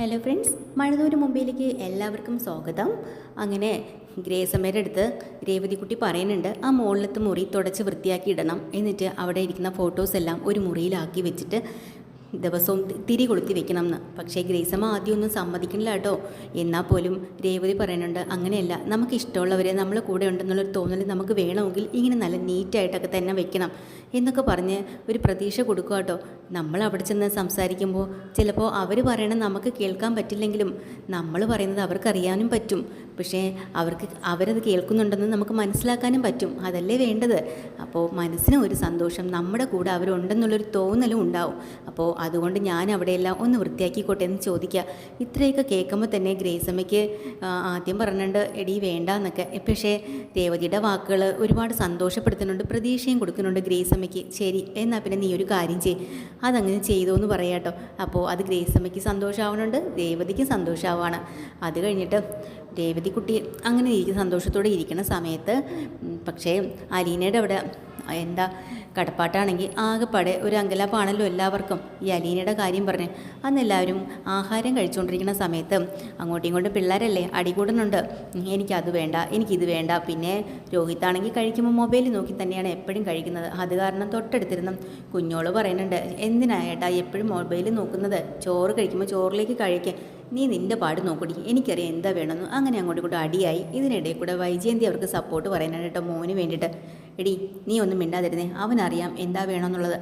Hello friends മഴതൂര് മുമ്പിലേക്ക് എല്ലാവർക്കും സ്വാഗതം. അങ്ങനെ ഗ്രേസമ്മയുടെ അടുത്ത് രേവതിക്കുട്ടി പറയുന്നുണ്ട് ആ മുകളിലത്തെ മുറി തുടച്ച് വൃത്തിയാക്കി ഇടണം. എന്നിട്ട് അവിടെ ഇരിക്കുന്ന ഫോട്ടോസ് എല്ലാം ഒരു മുറിയിലാക്കി വെച്ചിട്ട് ദിവസവും തിരി കൊളുത്തി വെക്കണം എന്ന് പക്ഷേ ഗ്രേസമ്മ ആദ്യം ഒന്നും സമ്മതിക്കണില്ല കേട്ടോ. എന്നാൽ പോലും രേവതി പറയുന്നുണ്ട് അങ്ങനെയല്ല നമുക്ക് ഇഷ്ടമുള്ളവരെ നമ്മൾ കൂടെ ഉണ്ടെന്നുള്ളൊരു തോന്നൽ നമുക്ക് വേണമെങ്കിൽ ഇങ്ങനെ നല്ല നീറ്റായിട്ടൊക്കെ തന്നെ വെക്കണം എന്നൊക്കെ പറഞ്ഞ് ഒരു പ്രതീക്ഷ കൊടുക്കുക കേട്ടോ. നമ്മൾ അവിടെ ചെന്ന് സംസാരിക്കുമ്പോൾ ചിലപ്പോൾ അവർ പറയണത് നമുക്ക് കേൾക്കാൻ പറ്റില്ലെങ്കിലും നമ്മൾ പറയുന്നത് അവർക്കറിയാനും പറ്റും. പക്ഷേ അവർക്ക് അവരത് കേൾക്കുന്നുണ്ടെന്ന് നമുക്ക് മനസ്സിലാക്കാനും പറ്റും. അതല്ലേ വേണ്ടത്? അപ്പോൾ മനസ്സിന് ഒരു സന്തോഷം നമ്മുടെ കൂടെ അവരുണ്ടെന്നുള്ളൊരു തോന്നലും ഉണ്ടാവും. അപ്പോൾ അതുകൊണ്ട് ഞാൻ അവിടെയെല്ലാം ഒന്ന് വൃത്തിയാക്കിക്കോട്ടെ എന്ന് ചോദിക്കുക. ഇത്രയൊക്കെ കേൾക്കുമ്പോൾ തന്നെ ഗ്രേസമ്മയ്ക്ക് ആദ്യം പറഞ്ഞിട്ടുണ്ട് എടി വേണ്ട എന്നൊക്കെ പക്ഷേ രേവതിയുടെ വാക്കുകൾ ഒരുപാട് സന്തോഷപ്പെടുത്തുന്നുണ്ട് പ്രതീക്ഷയും കൊടുക്കുന്നുണ്ട് ഗ്രേസമ്മയ്ക്ക്. ശരി എന്നാൽ പിന്നെ നീ ഒരു കാര്യം ചെയ്. അതങ്ങനെ ചെയ്തു എന്ന് പറയാട്ടോ. അപ്പോൾ അത് ഗ്രേസമ്മയ്ക്ക് സന്തോഷമാവുന്നുണ്ട് രേവതിക്ക് സന്തോഷമാവാണ് അത് കഴിഞ്ഞിട്ട് രേവതി കുട്ടി അങ്ങനെ ഇരിക്കുന്ന സന്തോഷത്തോടെ ഇരിക്കുന്ന സമയത്ത് പക്ഷേ അലീനയുടെ അവിടെ എന്താ കടപ്പാട്ടാണെങ്കിൽ ആകെപ്പാടെ ഒരു അങ്കലാപ്പാണല്ലോ എല്ലാവർക്കും. ഈ അലീനയുടെ കാര്യം പറഞ്ഞ് അന്ന് എല്ലാവരും ആഹാരം കഴിച്ചുകൊണ്ടിരിക്കുന്ന സമയത്ത് അങ്ങോട്ടും ഇങ്ങോട്ടും പിള്ളേരല്ലേ അടികൂടുന്നുണ്ട്. എനിക്കത് വേണ്ട എനിക്കിത് വേണ്ട. പിന്നെ രോഹിത്താണെങ്കിൽ കഴിക്കുമ്പോൾ മൊബൈൽ നോക്കി തന്നെയാണ് എപ്പോഴും കഴിക്കുന്നത്. അത് കാരണം തൊട്ടടുത്തിരുന്നു കുഞ്ഞോൾ പറയുന്നുണ്ട് എന്തിനാ ഏട്ടാ എപ്പോഴും മൊബൈൽ നോക്കുന്നത്? ചോറ് കഴിക്കുമ്പോൾ ചോറിലേക്ക് കഴിക്കാൻ നീ നിന്റെ പാട് നോക്കടി. എനിക്കറിയാം എന്താ വേണമെന്ന്. അങ്ങനെ അങ്ങോട്ടും ഇങ്ങോട്ടും അടിയായി. ഇതിനിടയിൽ കൂടെ വൈജയന്തി അവർക്ക് സപ്പോർട്ട് പറയാനായിട്ട് മോന് വേണ്ടിയിട്ട്. എടി നീ ഒന്നും മിണ്ടാതിരുന്നേ. അവനറിയാം എന്താ വേണമെന്നുള്ളത്.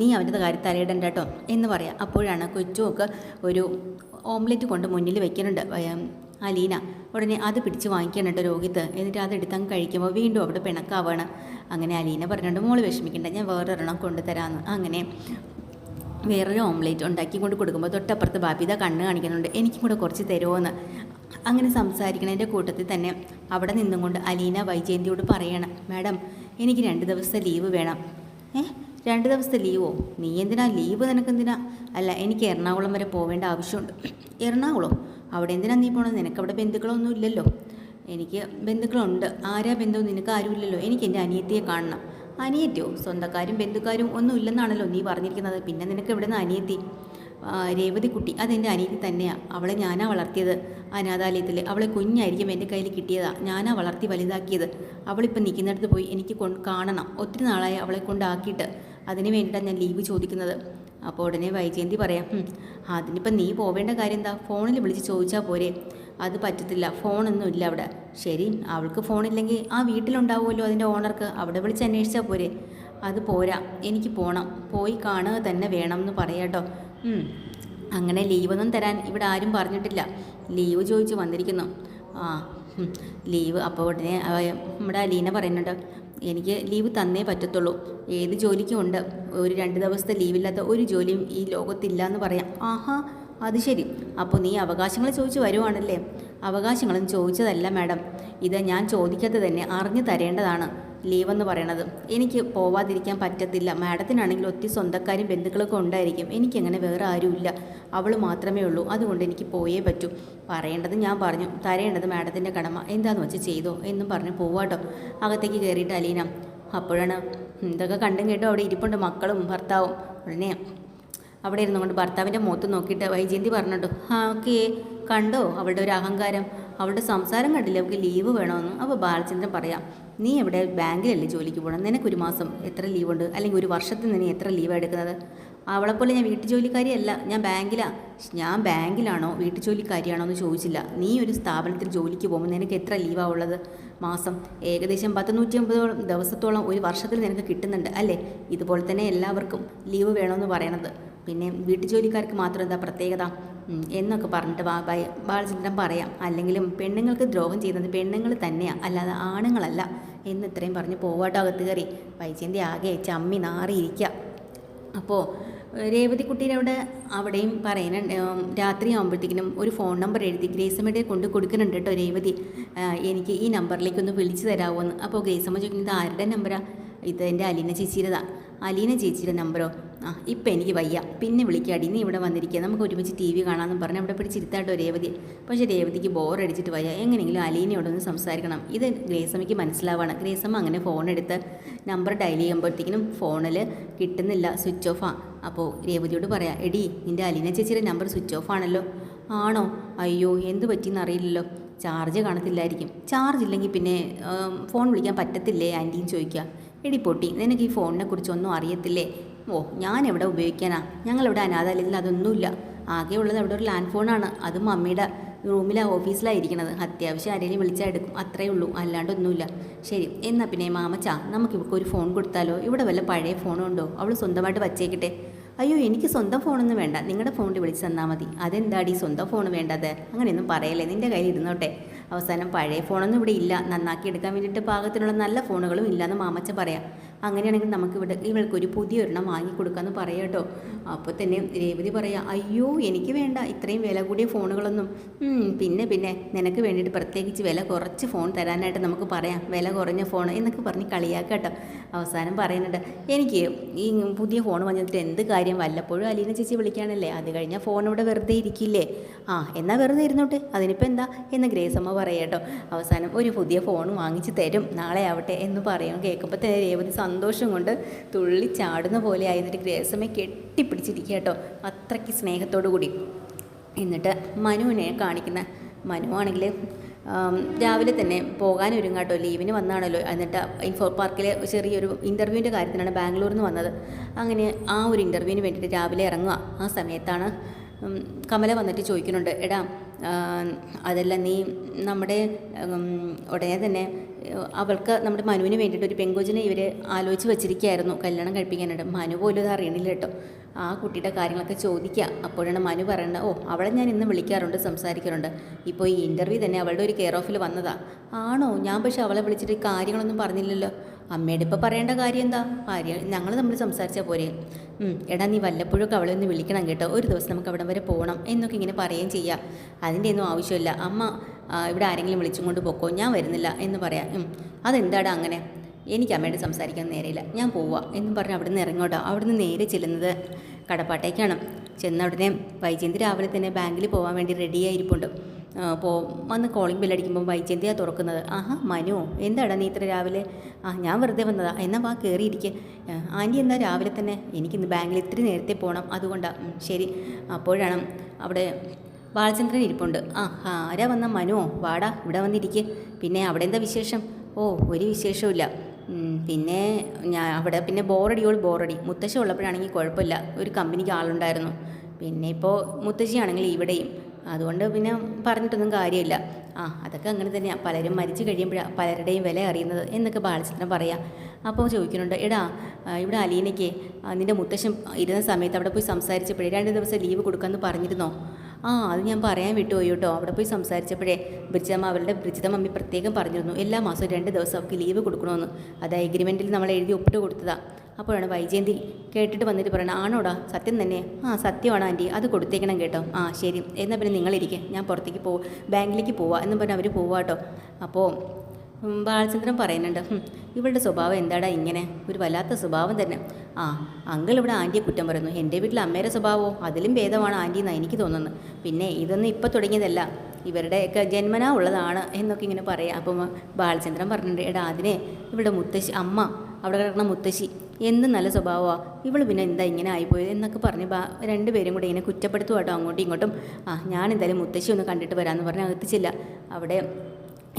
നീ അവന്റെ കാര്യം തലയിടണ്ട കേട്ടോ എന്ന് പറയാം. അപ്പോഴാണ് കൊച്ചുമൊക്കെ ഒരു ഓംലെറ്റ് കൊണ്ട് മുന്നിൽ വെക്കുന്നുണ്ട് അലീന. ഉടനെ അത് പിടിച്ച് വാങ്ങിക്കാനുണ്ട് രോഹിത്ത് എന്നിട്ട് അത് എടുത്തങ്ങ് കഴിക്കുമ്പോൾ വീണ്ടും അവിടെ പിണക്കാവാണ്. അങ്ങനെ അലീന പറഞ്ഞിട്ടുണ്ട് മോൾ വിഷമിക്കേണ്ട ഞാൻ വേറൊരെണ്ണം കൊണ്ടുതരാമെന്ന്. അങ്ങനെ വേറൊരു ഓംലേറ്റ് ഉണ്ടാക്കി കൊണ്ട് കൊടുക്കുമ്പോൾ തൊട്ടപ്പുറത്ത് ബാബിത കണ്ണ് കാണിക്കുന്നുണ്ട്. എനിക്കും കൂടെ കുറച്ച് തരുമോയെന്ന് അങ്ങനെ സംസാരിക്കണതിന്റെ കൂട്ടത്തിൽ തന്നെ അവിടെ നിന്നുകൊണ്ട് അലീന വൈജയന്തിയോട് പറയണം മാഡം എനിക്ക് രണ്ട് ദിവസത്തെ ലീവ് വേണം. ഏ? രണ്ട് ദിവസത്തെ ലീവോ? നീ എന്തിനാ ലീവ് നിനക്ക് എന്തിനാ അല്ല എനിക്ക് എറണാകുളം വരെ പോവേണ്ട ആവശ്യമുണ്ട്. എറണാകുളം? അവിടെ എന്തിനാ നീ പോണത് നിനക്കവിടെ ബന്ധുക്കളൊന്നും ഇല്ലല്ലോ എനിക്ക് ബന്ധുക്കളുണ്ട്. ആരാ ബന്ധു നിനക്ക് ആരുമില്ലല്ലോ. എനിക്ക് എന്റെ അനിയത്തിയെ കാണണം. അനിയത്തിയോ? സ്വന്തക്കാരും ബന്ധുക്കാരും ഒന്നും ഇല്ലെന്നാണല്ലോ നീ പറഞ്ഞിരിക്കുന്നത്. പിന്നെ നിനക്ക് എവിടെ നിന്ന് അനിയത്തി രേവതിക്കുട്ടി രേവതി കുട്ടി അതെന്റെ അനിയത്തി തന്നെയാണ് അവളെ ഞാനാ വളർത്തിയത്. അനാഥാലയത്തിൽ അവളെ കുഞ്ഞായിരിക്കും എന്റെ കയ്യിൽ കിട്ടിയതാ. ഞാനാ വളർത്തി വലുതാക്കിയത്. അവളിപ്പോൾ നിൽക്കുന്നിടത്ത് പോയി എനിക്ക് കാണണം. ഒത്തിരി നാളായി അവളെ കൊണ്ടാക്കിയിട്ട്. അതിന് വേണ്ടിയിട്ടാണ് ഞാൻ ലീവ് ചോദിക്കുന്നത്. അപ്പോൾ ഉടനെ വൈജയന്തി പറയാം. അതിനിപ്പോൾ അതിനിപ്പം നീ പോവേണ്ട കാര്യം എന്താ? ഫോണിൽ വിളിച്ച് ചോദിച്ചാൽ പോരെ. അത് പറ്റത്തില്ല ഫോണൊന്നും ഇല്ല അവിടെ. ശരി അവൾക്ക് ഫോണില്ലെങ്കിൽ ആ വീട്ടിലുണ്ടാവുമല്ലോ അതിന്റെ ഓണർക്ക്. അവിടെ വിളിച്ച് അന്വേഷിച്ചാൽ പോരെ. അത് പോരാ എനിക്ക് പോകണം പോയി കാണുക തന്നെ വേണം എന്ന് പറയാട്ടോ. അങ്ങനെ ലീവൊന്നും തരാൻ ഇവിടെ ആരും പറഞ്ഞിട്ടില്ല. ലീവ് ചോദിച്ച് വന്നിരിക്കുന്നു. ആ ലീവ്. അപ്പോൾ ഉടനെ നമ്മുടെ അലീന പറയുന്നുണ്ട് എനിക്ക് ലീവ് തന്നേ പറ്റത്തുള്ളൂ. ഏത് ജോലിക്കും ഉണ്ട്. ഒരു രണ്ട് ദിവസത്തെ ലീവില്ലാത്ത ഒരു ജോലിയും ഈ ലോകത്തില്ല എന്ന് പറയാം. ആഹാ അത് ശരി. അപ്പോൾ നീ അവകാശങ്ങൾ ചോദിച്ചു വരുവാണല്ലേ? അവകാശങ്ങളൊന്നും ചോദിച്ചതല്ല മാഡം. ഇത് ഞാൻ ചോദിക്കാതെ തന്നെ അറിഞ്ഞു തരേണ്ടതാണ് ലീവെന്ന് പറയണത്. എനിക്ക് പോവാതിരിക്കാൻ പറ്റത്തില്ല. മാഡത്തിനാണെങ്കിൽ ഒത്തിരി സ്വന്തക്കാരും ബന്ധുക്കളൊക്കെ ഉണ്ടായിരിക്കും. എനിക്കങ്ങനെ വേറെ ആരുമില്ല. അവൾ മാത്രമേ ഉള്ളൂ. അതുകൊണ്ട് എനിക്ക് പോയേ പറ്റൂ. പറയേണ്ടത് ഞാൻ പറഞ്ഞു. തരേണ്ടത് മാഡത്തിന്റെ കടമ. എന്താണെന്ന് വെച്ച് ചെയ്തോ എന്നും പറഞ്ഞ് പോവാട്ടോ. അകത്തേക്ക് കയറിയിട്ട് അലീന അപ്പോഴാണ്? ഇതൊക്കെ കണ്ടും കേട്ടോ അവിടെ ഇരിപ്പുണ്ട് മക്കളും ഭർത്താവും. ഉടനെ അവിടെ ഇരുന്നുകൊണ്ട് ഭർത്താവിന്റെ മുഖത്ത് നോക്കിയിട്ട് വൈജയന്തി പറഞ്ഞിട്ടു ആ ഓക്കേ. കണ്ടോ? അവളുടെ ഒരു അഹങ്കാരം. അവളുടെ സംസാരം കണ്ടില്ല? അവൾക്ക് ലീവ് വേണമെന്ന് അപ്പോൾ ബാലചന്ദ്രൻ പറയാം നീ എവിടെ ബാങ്കിലല്ലേ ജോലിക്ക് പോകണം നിനക്കൊരു മാസം എത്ര ലീവുണ്ട്? അല്ലെങ്കിൽ ഒരു വർഷത്തിൽ നീ എത്ര ലീവ് എടുക്കുന്നത്? അവളെപ്പോലെ ഞാൻ വീട്ടു ജോലിക്കാരിയല്ല ഞാൻ ബാങ്കിലാണ് ഞാൻ ബാങ്കിലാണോ? വീട്ടു ജോലിക്കാരിയാണോ എന്ന് ചോദിച്ചില്ല. നീ ഒരു സ്ഥാപനത്തിൽ ജോലിക്ക് പോകുമ്പോൾ നിനക്ക് എത്ര ലീവാണ് ഉള്ളത്? മാസം ഏകദേശം പത്ത് നൂറ്റി അമ്പതോളം ദിവസത്തോളം ഒരു വർഷത്തിൽ നിനക്ക് കിട്ടുന്നുണ്ട് അല്ലേ? ഇതുപോലെ തന്നെ എല്ലാവർക്കും ലീവ് വേണമെന്ന് പറയണത്. പിന്നെ വീട്ടു ജോലിക്കാർക്ക് മാത്രം എന്താ പ്രത്യേകത? എന്നൊക്കെ പറഞ്ഞിട്ട് ബാലചന്ദ്രൻ പറയാം. അല്ലെങ്കിലും പെണ്ണുങ്ങൾക്ക് ദ്രോഹം ചെയ്യുന്നത് പെണ്ണുങ്ങൾ തന്നെയാണ് അല്ലാതെ ആണുങ്ങളല്ല എന്ന് ഇത്രയും പറഞ്ഞ് പോവാട്ടോ അകത്ത് കയറി. വൈജയന്തി ആകെ ചമ്മി നാറിയിരിക്കുക അപ്പോൾ രേവതി കുട്ടീന്റെ അവിടെ അവിടെയും പറയുന്നുണ്ട് രാത്രി ആകുമ്പോഴത്തേക്കിനും ഒരു ഫോൺ നമ്പർ എഴുതി ഗ്രേസമ്മയുടെ കൊണ്ട് കൊടുക്കുന്നുണ്ട് കേട്ടോ രേവതി. എനിക്ക് ഈ നമ്പറിലേക്ക് ഒന്ന് വിളിച്ചു തരാമോ എന്ന്. അപ്പോൾ ഗ്രേസമ്മ ചോദിക്കുന്നത് ആരുടെ നമ്പരാണ് ഇത് എന്റെ അലീന ചേച്ചിയുടേതാ. അലീന ചേച്ചിയുടെ നമ്പറോ? ആ ഇപ്പം എനിക്ക് വയ്യ. പിന്നെ വിളിക്കാടി. നീ ഇവിടെ വന്നിരിക്കുക. നമുക്ക് ഒരുമിച്ച് ടി വി കാണാമെന്ന് പറഞ്ഞ് അവിടെ പിടിച്ചിരുത്താട്ടോ രേവതി. പക്ഷേ രേവതിക്ക് ബോറടിച്ചിട്ട് വയ്യ. എങ്ങനെയെങ്കിലും അലീനയോടൊന്ന് സംസാരിക്കണം. ഇത് ഗ്രേസമ്മയ്ക്ക് മനസ്സിലാവാണ്. ഗ്രേസമ്മ അങ്ങനെ ഫോണെടുത്ത് നമ്പർ ഡയൽ ചെയ്യുമ്പോഴത്തേക്കിനും ഫോണിൽ കിട്ടുന്നില്ല സ്വിച്ച് ഓഫാ അപ്പോൾ രേവതിയോട് പറയാം എടി നിന്റെ അലീന ചേച്ചിയുടെ നമ്പർ സ്വിച്ച് ഓഫ് ആണല്ലോ. ആണോ? അയ്യോ എന്ത് പറ്റിയെന്ന് അറിയില്ലല്ലോ. ചാർജ് കാണത്തില്ലായിരിക്കും. ചാർജ് ഇല്ലെങ്കിൽ പിന്നെ ഫോൺ വിളിക്കാൻ പറ്റത്തില്ലേ ആന്റിയും ചോദിക്കുക. എടി പൊട്ടി നിനക്ക് ഈ ഫോണിനെ കുറിച്ചൊന്നും അറിയത്തില്ലേ? ഓ ഞാൻ എവിടെ ഉപയോഗിക്കാനാ? ഞങ്ങളിവിടെ അനാഥാലയത്തിൽ അതൊന്നുമില്ല. ആകെ ഉള്ളത് അവിടെ ഒരു ലാൻഡ് ഫോണാണ്. അത് മമ്മിയുടെ റൂമിലാ ഓഫീസിലാണ് ഇരിക്കുന്നത് അത്യാവശ്യം ആരെങ്കിലും വിളിച്ചാൽ എടുക്കും. അത്രേ ഉള്ളൂ. അല്ലാണ്ടൊന്നുമില്ല. ശരി എന്നാൽ പിന്നെ മാമച്ചാ നമുക്ക് ഇവർക്ക് ഒരു ഫോൺ കൊടുത്താലോ? ഇവിടെ വല്ല പഴയ ഫോണുണ്ടോ അവൾ സ്വന്തമായിട്ട് വച്ചേക്കട്ടെ. അയ്യോ എനിക്ക് സ്വന്തം ഫോണൊന്നും വേണ്ട. നിങ്ങളുടെ ഫോണിൽ വിളിച്ച് തന്നാൽ മതി. അതെന്താടി സ്വന്തം ഫോൺ വേണ്ടത്? അങ്ങനെയൊന്നും പറയല്ലേ. നിന്റെ കയ്യിൽ ഇരുന്നോട്ടെ അവസാനം പഴയ ഫോണൊന്നും ഇവിടെ ഇല്ല. നന്നാക്കി എടുക്കാൻ വേണ്ടിയിട്ട് പാകത്തിനുള്ള നല്ല ഫോണുകളും ഇല്ലയെന്ന് മാമച്ച പറയാം. അങ്ങനെയാണെങ്കിൽ നമുക്ക് ഇവിടെ ഇവൾക്ക് ഒരു പുതിയ ഒരെണ്ണം വാങ്ങിക്കൊടുക്കാമെന്ന് പറയാം കേട്ടോ. അപ്പോൾ തന്നെ രേവതി പറയാം അയ്യോ എനിക്ക് വേണ്ട ഇത്രയും വില കൂടിയ ഫോണുകളൊന്നും. പിന്നെ പിന്നെ നിനക്ക് വേണ്ടിയിട്ട് പ്രത്യേകിച്ച് വില കുറച്ച് ഫോൺ തരാനായിട്ട് നമുക്ക് പറയാം വില കുറഞ്ഞ ഫോൺ എന്നൊക്കെ പറഞ്ഞ് കളിയാക്കട്ടോ കേട്ടോ. അവസാനം പറയുന്നുണ്ട് എനിക്ക് ഈ പുതിയ ഫോൺ വന്നിട്ട് എന്ത് കാര്യം? വല്ലപ്പോഴും അലീന ചേച്ചി വിളിക്കാനല്ലേ അത് കഴിഞ്ഞാൽ ഫോൺ ഇവിടെ വെറുതെ ഇരിക്കില്ലേ? ആ എന്നാൽ വെറുതെ ഇരുന്നോട്ടെ അതിനിപ്പോൾ എന്താ? എന്ന് ഗ്രേസമ്മ പറയട്ടോ അവസാനം ഒരു പുതിയ ഫോൺ വാങ്ങിച്ച് തരും നാളെ ആവട്ടെ എന്ന് പറയാം. കേൾക്കുമ്പോൾ രേവതി സന്തോഷം കൊണ്ട് തുള്ളി ചാടുന്ന പോലെ ആയിരുന്നിട്ട് ഗ്രേസമ്മയെ കെട്ടിപ്പിടിച്ചിരിക്കുക കേട്ടോ. അത്രയ്ക്ക് സ്നേഹത്തോടു കൂടി എന്നിട്ട് മനുവിനെ കാണിക്കുന്ന മനുവാണെങ്കിൽ രാവിലെ തന്നെ പോകാൻ ഒരുങ്ങാട്ടോ ലീവിന് വന്നാണല്ലോ. എന്നിട്ട് ഇൻഫോ പാർക്കിലെ ചെറിയൊരു ഇന്റർവ്യൂവിന്റെ കാര്യത്തിനാണ് ബാംഗ്ലൂരിൽ നിന്ന് വന്നത്. അങ്ങനെ ആ ഒരു ഇന്റർവ്യൂവിന് വേണ്ടിയിട്ട് രാവിലെ ഇറങ്ങുക. ആ സമയത്താണ് കമല വന്നിട്ട് ചോദിക്കുന്നുണ്ട് എടാ അതല്ല നീ നമ്മുടെ ഉടനെ തന്നെ അവൾക്ക് നമ്മുടെ മനുവിന് വേണ്ടിയിട്ട് ഒരു പെങ്കൊച്ചിനെ ഇവർ ആലോചിച്ച് വെച്ചിരിക്കുകയായിരുന്നു. കല്യാണം കഴിപ്പിക്കാനായിട്ട്. മനു പോലും അത് അറിയണില്ല കേട്ടോ. ആ കുട്ടിയുടെ കാര്യങ്ങളൊക്കെ ചോദിക്കുക. അപ്പോഴാണ് മനു പറയുന്നത് ഓ അവളെ ഞാൻ ഇന്ന് വിളിക്കാറുണ്ട് സംസാരിക്കാറുണ്ട്. ഇപ്പോൾ ഈ ഇന്റർവ്യൂ തന്നെ അവളുടെ ഒരു കെയർ ഓഫിൽ വന്നതാണ് ആണോ? ഞാൻ പക്ഷേ അവളെ വിളിച്ചിട്ട് കാര്യങ്ങളൊന്നും പറഞ്ഞില്ലല്ലോ. അമ്മയുടെ ഇപ്പോൾ പറയേണ്ട കാര്യം എന്താ? ഭാര്യ ഞങ്ങൾ തമ്മിൽ സംസാരിച്ചാൽ പോരെ. എടാ നീ വല്ലപ്പോഴൊക്കെ അവളെ ഒന്ന് വിളിക്കണം കേട്ടോ. ഒരു ദിവസം നമുക്ക് അവിടം വരെ പോകണം എന്നൊക്കെ ഇങ്ങനെ പറയുകയും ചെയ്യാം. അതിന്റെ ഒന്നും ആവശ്യമില്ല. അമ്മ ഇവിടെ ആരെങ്കിലും വിളിച്ചും കൊണ്ട് പോക്കോ? ഞാൻ വരുന്നില്ല എന്ന് പറയാം. അതെന്താടാ അങ്ങനെ? എനിക്ക് അമ്മയോട് സംസാരിക്കാൻ നേരെയില്ല. ഞാൻ പോവാ എന്നും പറഞ്ഞ് അവിടെ നിന്ന് ഇറങ്ങോട്ടോ. അവിടെ നിന്ന് നേരെ ചെല്ലുന്നത് കടപ്പാട്ടേക്കാണ്. ചെന്ന ഉടനെ വൈജയന്തി രാവിലെ തന്നെ ബാങ്കിൽ പോകാൻ വേണ്ടി റെഡിയായിരിപ്പുണ്ട് പോ വന്ന് കോളിംഗ് ബില്ലടിക്കുമ്പോൾ വൈജയന്തിയാണ് തുറക്കുന്നത്. ആഹാ മനു എന്താടാ നീ ഇത്ര രാവിലെ? ആ ഞാൻ വെറുതെ വന്നതാ. എന്നാ വാ കയറിയിരിക്കെ ആന്റി എന്താ രാവിലെ തന്നെ? എനിക്കിന്ന് ബാങ്കിൽ ഇത്തിരി നേരത്തെ പോകണം അതുകൊണ്ടാണ് ശരി. അപ്പോഴാണ് അവിടെ ബാലചന്ദ്രൻ ഇരിപ്പുണ്ട്. ആ ആ, ആരാ വന്ന മനുവോ വാടാ ഇവിടെ വന്നിരിക്കെ. പിന്നെ അവിടെ എന്താ വിശേഷം? ഓ ഒരു വിശേഷവുമില്ല. പിന്നെ ഞാൻ അവിടെ പിന്നെ ബോറടിയോട് ബോറടി. മുത്തശ്ശി ഉള്ളപ്പോഴാണെങ്കിൽ കുഴപ്പമില്ല. ഒരു കമ്പനിക്ക് ആളുണ്ടായിരുന്നു. പിന്നെ ഇപ്പോൾ മുത്തശ്ശിയാണെങ്കിൽ ഇവിടെയും. അതുകൊണ്ട് പിന്നെ പറഞ്ഞിട്ടൊന്നും കാര്യമില്ല. ആ അതൊക്കെ അങ്ങനെ തന്നെയാണ് പലരും മരിച്ചു കഴിയുമ്പോഴാണ് പലരുടെയും വില അറിയുന്നത് എന്നൊക്കെ ബാലചന്ദ്രൻ പറയാം. അപ്പോൾ ചോദിക്കുന്നുണ്ട് എടാ ഇവിടെ അലീനയ്ക്ക് നിന്റെ മുത്തശ്ശൻ ഇരുന്ന സമയത്ത് അവിടെ പോയി സംസാരിച്ചപ്പോഴേ രണ്ട് ദിവസം ലീവ് കൊടുക്കാമെന്ന് പറഞ്ഞിരുന്നോ? ആ അത് ഞാൻ പറയാൻ വിട്ടുപോയി കേട്ടോ. അവിടെ പോയി സംസാരിച്ചപ്പോഴേ ബ്രിജിതമ്മ അവരുടെ ബ്രിജിത മമ്മി പ്രത്യേകം പറഞ്ഞിരുന്നു. എല്ലാ മാസവും രണ്ട് ദിവസം അവർക്ക് ലീവ് കൊടുക്കണമെന്ന് അത് എഗ്രിമെന്റിൽ നമ്മൾ എഴുതി ഒപ്പിട്ട് കൊടുത്തതാണ് അപ്പോഴാണ് വൈജയന്തി കേട്ടിട്ട് വന്നിട്ട് പറയണത് ആണോടാ സത്യം തന്നെ. ആ സത്യമാണ് ആന്റി അത് കൊടുത്തേക്കണം കേട്ടോ. ആ ശരി എന്നാൽ പിന്നെ നിങ്ങളിരിക്കെ ഞാൻ പുറത്തേക്ക് പോ ബാങ്കിലേക്ക് പോവാം എന്നും പറഞ്ഞ് അവർ പോവാ കേട്ടോ. അപ്പോൾ ബാലചന്ദ്രൻ പറയുന്നുണ്ട് ഇവളുടെ സ്വഭാവം എന്താടാ ഇങ്ങനെ? ഒരു വല്ലാത്ത സ്വഭാവം തന്നെ. ആ അങ്കിൾ ഇവിടെ ആന്റിയെ കുറ്റം പറയുന്നു. എന്റെ വീട്ടിൽ അമ്മയുടെ സ്വഭാവമോ അതിലും ഭേദമാണ് ആന്റി എന്നാണ് എനിക്ക് തോന്നുന്നത് പിന്നെ ഇതൊന്നും ഇപ്പോൾ തുടങ്ങിയതല്ല. ഇവരുടെയൊക്കെ ജന്മനാ ഉള്ളതാണ് എന്നൊക്കെ ഇങ്ങനെ പറയാം. അപ്പം ബാലചന്ദ്രൻ പറഞ്ഞിട്ടുണ്ട് എടാ അതിനെ ഇവിടെ മുത്തശ്ശി അമ്മ അവിടെ കിടക്കുന്ന മുത്തശ്ശി എന്ത് നല്ല സ്വഭാവമാണ് ഇവൾ പിന്നെ എന്താ ഇങ്ങനെ ആയിപ്പോയത് എന്നൊക്കെ പറഞ്ഞ് രണ്ടുപേരും കൂടെ ഇങ്ങനെ കുറ്റപ്പെടുത്തുക കേട്ടോ അങ്ങോട്ടും ഇങ്ങോട്ടും. ആ ഞാൻ എന്തായാലും മുത്തശ്ശി ഒന്ന് കണ്ടിട്ട് വരാമെന്ന് പറഞ്ഞ് അകത്തിച്ചില്ല. അവിടെ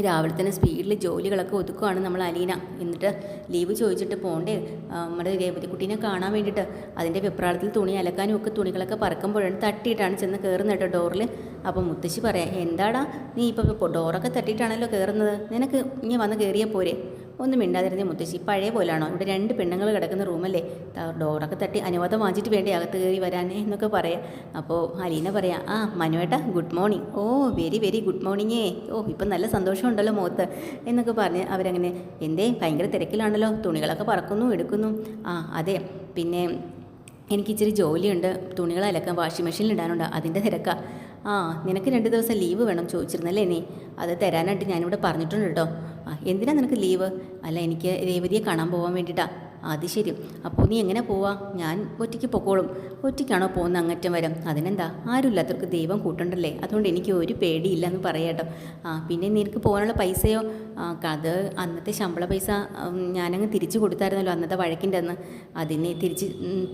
രാവിലെ തന്നെ സ്പീഡിൽ ജോലികളൊക്കെ ഒതുക്കുവാണ് നമ്മൾ അലീന. എന്നിട്ട് ലീവ് ചോദിച്ചിട്ട് നമ്മുടെ നമ്മുടെ രേവതിക്കുട്ടീനെ കാണാൻ വേണ്ടിയിട്ട് അതിന്റെ വെപ്രാളത്തിൽ തുണി അലക്കാനും ഒക്കെ തുണികളൊക്കെ പറക്കുമ്പോഴാണ് തട്ടിയിട്ടാണ് ചെന്ന് കയറുന്നത് കേട്ടോ ഡോറിൽ അപ്പോൾ മുത്തശ്ശി പറയാം എന്താടാ? നീ ഇപ്പോൾ ഡോറൊക്കെ തട്ടിയിട്ടാണല്ലോ കയറുന്നത് നിനക്ക് ഇനി വന്ന് കയറിയാൽ പോരെ? ഒന്നും മിണ്ടാതിരുന്നേ മുത്തശ്ശി. പഴയ പോലാണോ? ഇവിടെ രണ്ട് പെണ്ണുങ്ങൾ കിടക്കുന്ന റൂമല്ലേ? ഡോറൊക്കെ തട്ടി അനുവാദം വാങ്ങിച്ചിട്ട് വേണ്ടി അകത്ത് കയറി വരാൻ എന്നൊക്കെ പറയാം. അപ്പോൾ അലീന പറയാം ആ മനുവേട്ട ഗുഡ് മോർണിംഗ് ഓ വെരി വെരി ഗുഡ് മോർണിംഗേ ഓ ഇപ്പം നല്ല സന്തോഷമുണ്ടല്ലോ മുഖത്ത് എന്നൊക്കെ പറഞ്ഞ് അവരങ്ങനെ എന്തേ ഭയങ്കര തിരക്കിലാണല്ലോ. തുണികളൊക്കെ പറക്കുന്നു എടുക്കുന്നു. ആ അതെ. പിന്നെ എനിക്ക് ഇച്ചിരി ജോലിയുണ്ട്. തുണികൾ അലക്കാൻ വാഷിംഗ് മെഷീനിൽ ഇടാനുണ്ട്. അതിന്റെ തിരക്കാ. ആ നിനക്ക് രണ്ട് ദിവസം ലീവ് വേണം ചോദിച്ചിരുന്നല്ലേ നീ. അത് തരാനായിട്ട് ഞാനിവിടെ പറഞ്ഞിട്ടുണ്ട് കേട്ടോ ആ എന്തിനാ നിനക്ക് ലീവ് അല്ല എനിക്ക് രേവതിയെ കാണാൻ പോകാൻ വേണ്ടിയിട്ടാ അത് ശരി. അപ്പോൾ നീ എങ്ങനെ പോവാ? ഞാൻ ഒറ്റയ്ക്ക് പൊക്കോളും. ഒറ്റയ്ക്കാണോ പോകുന്ന അങ്ങറ്റം വരം? അതിനെന്താ? ആരുമില്ലാത്തവർക്ക് ദൈവം കൂട്ടണ്ടല്ലേ? അതുകൊണ്ട് എനിക്ക് ഒരു പേടിയില്ല എന്ന് പറയാട്ടോ ആ പിന്നെ നിനക്ക് പോകാനുള്ള പൈസയോ? അത് അന്നത്തെ ശമ്പള പൈസ ഞാനങ്ങ് തിരിച്ചു കൊടുത്തായിരുന്നല്ലോ അന്നത്തെ വഴക്കിന്റെ അന്ന് അതിനെ തിരിച്ച്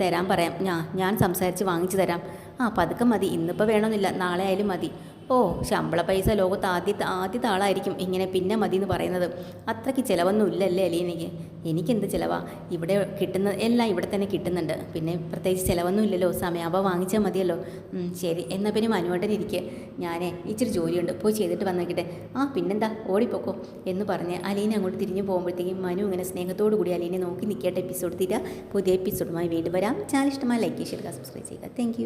തരാൻ പറയാം. ഞാൻ ഞാൻ സംസാരിച്ച് വാങ്ങിച്ചു തരാം. ആ പതുക്കെ മതി. ഇന്നിപ്പോൾ വേണമെന്നില്ല. നാളെ ആയാലും മതി. ഓ ശമ്പള പൈസ ലോകത്ത് ആദ്യത്തെ ആദ്യത്തെ ആളായിരിക്കും ഇങ്ങനെ പിന്നെ മതി എന്ന് പറയുന്നത്. അത്രയ്ക്ക് ചിലവൊന്നും ഇല്ലല്ലേ അലീനയ്ക്ക്? എനിക്കെന്ത് ചിലവാ? ഇവിടെ കിട്ടുന്ന എല്ലാം ഇവിടെ തന്നെ കിട്ടുന്നുണ്ട്. പിന്നെ പ്രത്യേകിച്ച് ചിലവൊന്നും ഇല്ലല്ലോ സമയാവുമ്പോൾ വാങ്ങിച്ചാൽ മതിയല്ലോ ശരി. എന്നാൽ പിന്നെ മനുവേട്ടൻ ഇരിക്കുക ഞാനേ ഇച്ചിരി ജോലിയുണ്ട്. പോയി ചെയ്തിട്ട് വന്നേക്കട്ടെ. ആ പിന്നെന്താ? ഓടിപ്പോക്കോ. എന്ന് പറഞ്ഞ് അലീന അങ്ങോട്ട് തിരിഞ്ഞു പോകുമ്പോഴത്തേക്കും മനു ഇങ്ങനെ സ്നേഹത്തോടു കൂടി അലീനെ നോക്കി നിൽക്കേണ്ട എപ്പിസോഡ് തീരാ. പുതിയ എപ്പിസോഡുമായി വീണ്ടും വരാം. ചാനൽ ഇഷ്ടമായി ലൈക്ക് ചെയ്യുക സബ്സ്ക്രൈബ് ചെയ്യുക. താങ്ക്